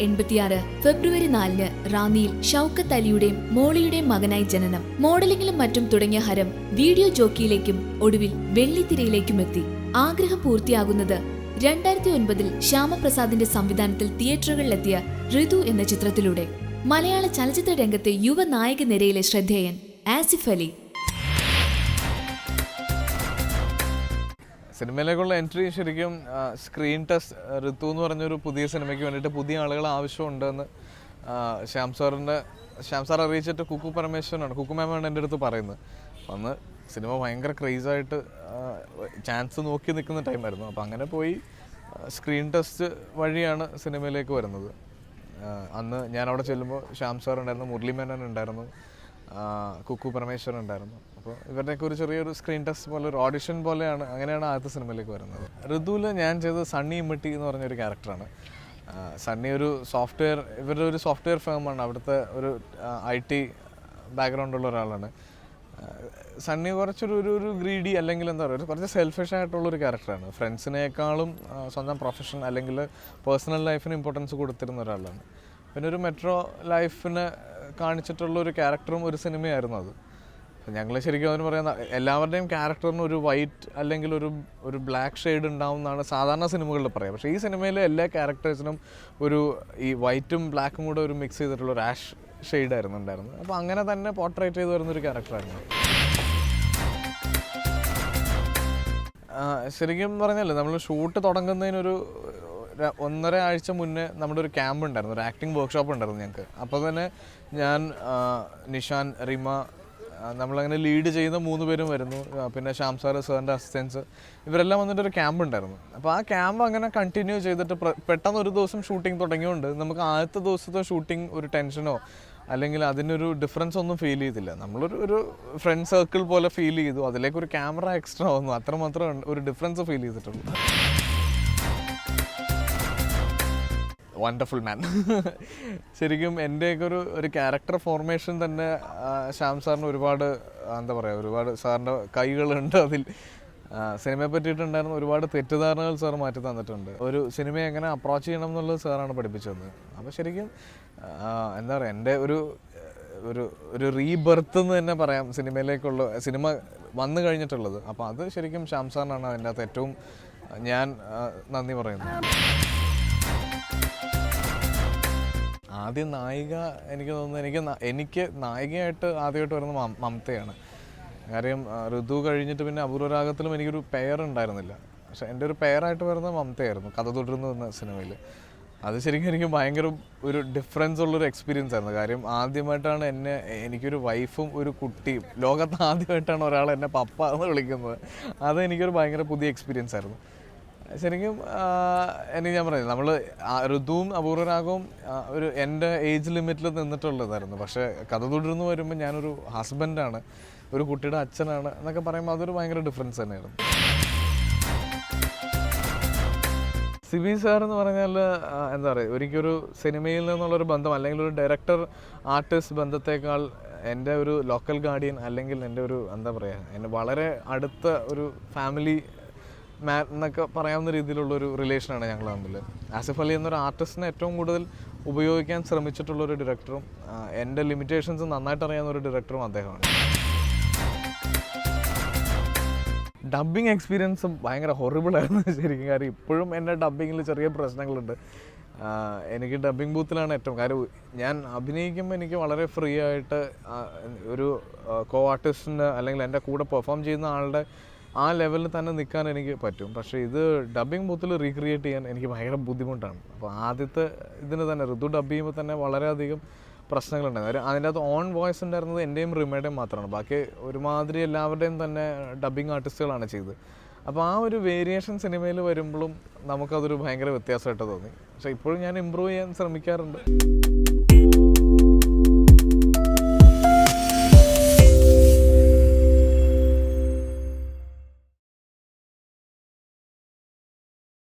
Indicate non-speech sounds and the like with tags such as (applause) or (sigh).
എൺപത്തിയാറ് ഫെബ്രുവരി നാലിന് റാന്നിയിൽ ഷൌക്കത്ത് അലിയുടെയും മോളിയുടെയും മകനായി ജനനം. മോഡലിംഗിലും മറ്റും തുടങ്ങിയ ഹരം വീഡിയോ ജോക്കിയിലേക്കും ഒടുവിൽ വെള്ളിത്തിരയിലേക്കും എത്തി ആഗ്രഹം പൂർത്തിയാകുന്നത് രണ്ടായിരത്തി ഒൻപതിൽ ശ്യാമപ്രസാദിന്റെ സംവിധാനത്തിൽ തിയേറ്ററുകളിലെത്തിയ ഋതു എന്ന ചിത്രത്തിലൂടെ. മലയാള ചലച്ചിത്ര രംഗത്തെ യുവ നിരയിലെ ശ്രദ്ധേയൻ ആസിഫ് അലി. സിനിമയിലേക്കുള്ള എൻട്രി ശരിക്കും സ്ക്രീൻ ടെസ്റ്റ് ഋതു എന്ന് പറഞ്ഞൊരു പുതിയ സിനിമയ്ക്ക് വേണ്ടിയിട്ട് പുതിയ ആളുകൾ ആവശ്യമുണ്ടെന്ന് ശ്യാം സാറിന്റെ ശ്യാം സാർ അറിയിച്ചിട്ട് കുക്കു പരമേശ്വരനാണ്. കുക്കു മാമാണ് എന്റെ അടുത്ത് പറയുന്നത്. അന്ന് സിനിമ ഭയങ്കര ക്രേസായിട്ട് ചാൻസ് നോക്കി നിൽക്കുന്ന ടൈമായിരുന്നു അപ്പോൾ അങ്ങനെ പോയി സ്ക്രീൻ ടെസ്റ്റ് വഴിയാണ് സിനിമയിലേക്ക് വരുന്നത്. അന്ന് ഞാൻ അവിടെ ചെല്ലുമ്പോൾ ശ്യാം സാർ ഉണ്ടായിരുന്നു മുരളി മേനോൻ ഉണ്ടായിരുന്നു. കുക്കു പരമേശ്വരൻ ഉണ്ടായിരുന്നു. അപ്പോൾ ഇവരുടെയൊക്കെ ഒരു ചെറിയൊരു സ്ക്രീൻ ടെസ്റ്റ് പോലെ ഒരു ഓഡിഷൻ പോലെയാണ് അങ്ങനെയാണ് ആദ്യത്തെ സിനിമയിലേക്ക് വരുന്നത്. ഋതുവിൽ ഞാൻ ചെയ്തത് സണ്ണി ഇമ്മട്ടി എന്ന് പറഞ്ഞൊരു ക്യാരക്ടറാണ് സണ്ണി ഒരു സോഫ്റ്റ്വെയർ ഇവരുടെ ഒരു സോഫ്റ്റ്വെയർ ഫേമാണ് അവിടുത്തെ ഒരു ഐ ടി ബാക്ക്ഗ്രൗണ്ടുള്ള ഒരാളാണ്. സണ്ണി കുറച്ചൊരു ഒരു ഒരു ഗ്രീഡി അല്ലെങ്കിൽ എന്താ പറയുക കുറച്ച് സെൽഫിഷ് ആയിട്ടുള്ള ഒരു ക്യാരക്ടറാണ് ഫ്രണ്ട്സിനേക്കാളും സ്വന്തം പ്രൊഫഷൻ അല്ലെങ്കിൽ പേഴ്സണൽ ലൈഫിന് ഇമ്പോർട്ടൻസ് കൊടുത്തിരുന്ന ഒരാളാണ്. പിന്നെ ഒരു മെട്രോ ലൈഫിന് കാണിച്ചിട്ടുള്ള ഒരു ക്യാരക്ടറും ഒരു സിനിമയായിരുന്നു അത്. ഞങ്ങൾ ശരിക്കും അതിന് പറയുന്ന എല്ലാവരുടെയും ക്യാരക്ടറിന് ഒരു വൈറ്റ് അല്ലെങ്കിൽ ഒരു ഒരു ബ്ലാക്ക് ഷെയ്ഡ് ഉണ്ടാവും എന്നാണ് സാധാരണ സിനിമകളിൽ പറയുക പക്ഷേ ഈ സിനിമയിൽ എല്ലാ ക്യാരക്ടേഴ്സിനും ഒരു ഈ വൈറ്റും ബ്ലാക്കും കൂടെ ഒരു മിക്സ് ചെയ്തിട്ടുള്ള ഒരു ആഷ് ഷെയ്ഡ് ആയിരുന്നു ഉണ്ടായിരുന്നത്. അപ്പോൾ അങ്ങനെ തന്നെ പോർട്രേറ്റ് ചെയ്ത് വരുന്നൊരു ക്യാരക്ടറായിരുന്നു ശരിക്കും പറഞ്ഞല്ലേ നമ്മൾ ഷൂട്ട് തുടങ്ങുന്നതിനൊരു ഒന്നര ആഴ്ച മുന്നേ നമ്മുടെ ഒരു ക്യാമ്പ് ഉണ്ടായിരുന്നു ഒരു ആക്ടിങ് വർക്ക്ഷോപ്പ് ഉണ്ടായിരുന്നു ഞങ്ങൾക്ക്. അപ്പോൾ തന്നെ ഞാൻ നിഷാൻ റിമ നമ്മളങ്ങനെ ലീഡ് ചെയ്യുന്ന മൂന്ന് പേരും വരുന്നു. പിന്നെ ശ്യാം സാർ സാറിന്റെ അസിസ്റ്റൻസ് ഇവരെല്ലാം വന്നിട്ട് ഒരു ക്യാമ്പ് ഉണ്ടായിരുന്നു. അപ്പോൾ ആ ക്യാമ്പ് അങ്ങനെ കണ്ടിന്യൂ ചെയ്തിട്ട് പെട്ടെന്ന് ഒരു ദിവസം ഷൂട്ടിംഗ് തുടങ്ങിയോണ്ട് നമുക്ക് ആദ്യത്തെ ദിവസത്തെ ഷൂട്ടിംഗ് ഒരു ടെൻഷനോ അല്ലെങ്കിൽ അതിനൊരു ഡിഫറൻസ് ഒന്നും ഫീൽ ചെയ്തില്ല. നമ്മളൊരു ഒരു ഫ്രണ്ട് സർക്കിൾ പോലെ ഫീൽ ചെയ്തു. അതിലേക്ക് ഒരു ക്യാമറ എക്സ്ട്രാ വന്നു. അത്രമാത്രം ഒരു ഡിഫറൻസ് ഫീൽ ചെയ്തിട്ടുള്ളൂ വണ്ടർഫുൾ മാൻ (laughs) ശരിക്കും എന്റെയൊക്കെ ഒരു ഒരു ക്യാരക്ടർ ഫോർമേഷൻ തന്നെ ശ്യാം സാറിന് ഒരുപാട് എന്താ പറയുക ഒരുപാട് സാറിന്റെ കൈകളുണ്ട് അതിൽ. സിനിമയെ പറ്റിയിട്ടുണ്ടായിരുന്ന ഒരുപാട് തെറ്റിദ്ധാരണകൾ സാർ മാറ്റി തന്നിട്ടുണ്ട്. ഒരു സിനിമയെ എങ്ങനെ അപ്രോച്ച് ചെയ്യണം എന്നുള്ളത് സാറാണ് പഠിപ്പിച്ചത്. അപ്പോൾ ശരിക്കും എന്താ പറയുക എന്റെ ഒരു ഒരു ഒരു റീബർത്ത് എന്ന് തന്നെ പറയാം സിനിമയിലേക്കുള്ള സിനിമ വന്നു കഴിഞ്ഞിട്ടുള്ളത്. അപ്പോൾ അത് ശരിക്കും ശ്യാം സാറിനാണ് അതിന്റെ അകത്ത് ഏറ്റവും ഞാൻ നന്ദി പറയുന്നത്. ആദ്യം നായിക എനിക്ക് തോന്നുന്നു എനിക്ക് എനിക്ക് നായികയായിട്ട് ആദ്യമായിട്ട് വരുന്ന മമതയാണ്. കാര്യം ഋതു കഴിഞ്ഞിട്ട് പിന്നെ അപൂർവരാഗത്തിലും എനിക്കൊരു പെയർ ഉണ്ടായിരുന്നില്ല. പക്ഷെ എന്റെ ഒരു പെയറായിട്ട് വരുന്നത് മമതയായിരുന്നു കഥ തുടരുന്നു എന്ന സിനിമയിൽ അത് ശരിക്കും എനിക്ക് ഭയങ്കര ഒരു ഡിഫറൻസ് ഉള്ളൊരു എക്സ്പീരിയൻസ് ആയിരുന്നു. കാര്യം ആദ്യമായിട്ടാണ് എന്നെ എനിക്കൊരു വൈഫും ഒരു കുട്ടിയും ലോകത്ത് ആദ്യമായിട്ടാണ് ഒരാൾ എന്നെ പപ്പ എന്ന് വിളിക്കുന്നത്. അത് എനിക്കൊരു ഭയങ്കര പുതിയ എക്സ്പീരിയൻസ് ആയിരുന്നു. ശരിക്കും എനിക്ക് ഞാൻ പറയുന്നത് നമ്മൾ ഋതുവും അപൂർവരാഗവും ഒരു എന്റെ ഏജ് ലിമിറ്റിൽ നിന്നിട്ടുള്ളതായിരുന്നു. പക്ഷേ കഥ തുടർന്ന് വരുമ്പോൾ ഞാനൊരു ഹസ്ബൻഡാണ് ഒരു കുട്ടിയുടെ അച്ഛനാണ് എന്നൊക്കെ പറയുമ്പോൾ അതൊരു ഭയങ്കര ഡിഫറൻസ് തന്നെയായിരുന്നു. സിബി സാർ എന്ന് പറഞ്ഞാൽ എന്താ പറയുക ഒരിക്കലൊരു സിനിമയിൽ നിന്നുള്ളൊരു ബന്ധം അല്ലെങ്കിൽ ഒരു ഡയറക്ടർ ആർട്ടിസ്റ്റ് ബന്ധത്തേക്കാൾ എന്റെ ഒരു ലോക്കൽ ഗാർഡിയൻ അല്ലെങ്കിൽ എന്റെ ഒരു എന്താ പറയുക എന്റെ വളരെ അടുത്ത ഒരു ഫാമിലി മാൻ എന്നൊക്കെ പറയാവുന്ന രീതിയിലുള്ള ഒരു റിലേഷനാണ് ഞങ്ങൾ തമ്മിൽ. ആസിഫ് അലി എന്നൊരു ആർട്ടിസ്റ്റിനെ ഏറ്റവും കൂടുതൽ ഉപയോഗിക്കാൻ ശ്രമിച്ചിട്ടുള്ള ഒരു ഡയറക്ടറും എന്റെ ലിമിറ്റേഷൻസ് നന്നായിട്ട് അറിയാവുന്ന ഒരു ഡയറക്ടറും അദ്ദേഹമാണ്. ഡബിങ് എക്സ്പീരിയൻസ് ഭയങ്കര ഹൊറിബിൾ ആയിരുന്നു ശരിക്കും കാര്യം. ഇപ്പോഴും എന്റെ ഡബിങ്ങിൽ ചെറിയ പ്രശ്നങ്ങളുണ്ട്. എനിക്ക് ഡബിങ് ബൂത്തിലാണ് ഏറ്റവും കാര്യം. ഞാൻ അഭിനയിക്കുമ്പോൾ എനിക്ക് വളരെ ഫ്രീ ആയിട്ട് ഒരു കോ ആർട്ടിസ്റ്റിന്റെ അല്ലെങ്കിൽ എന്റെ കൂടെ പെർഫോം ചെയ്യുന്ന ആളുടെ ആ ലെവലിൽ തന്നെ നിൽക്കാൻ എനിക്ക് പറ്റും. പക്ഷേ ഇത് ഡബ്ബിംഗ് ബൂത്തിൽ റീക്രിയേറ്റ് ചെയ്യാൻ എനിക്ക് ഭയങ്കര ബുദ്ധിമുട്ടാണ്. അപ്പോൾ ആദ്യത്തെ ഇതിന് തന്നെ ഋതു ഡബ് ചെയ്യുമ്പോൾ തന്നെ വളരെയധികം പ്രശ്നങ്ങളുണ്ടായിരുന്നു. അതിന്റെ അകത്ത് ഓൺ വോയിസ് ഉണ്ടായിരുന്നത് എന്റെയും റിമയുടെയും മാത്രമാണ്. ബാക്കി ഒരുമാതിരി എല്ലാവരുടെയും തന്നെ ഡബ്ബിംഗ് ആർട്ടിസ്റ്റുകളാണ് ചെയ്തത്. അപ്പോൾ ആ ഒരു വേരിയേഷൻ സിനിമയിൽ വരുമ്പോഴും നമുക്കതൊരു ഭയങ്കര വ്യത്യാസമായിട്ട് തോന്നി. പക്ഷേ ഇപ്പോഴും ഞാൻ ഇമ്പ്രൂവ് ചെയ്യാൻ ശ്രമിക്കാറുണ്ട്.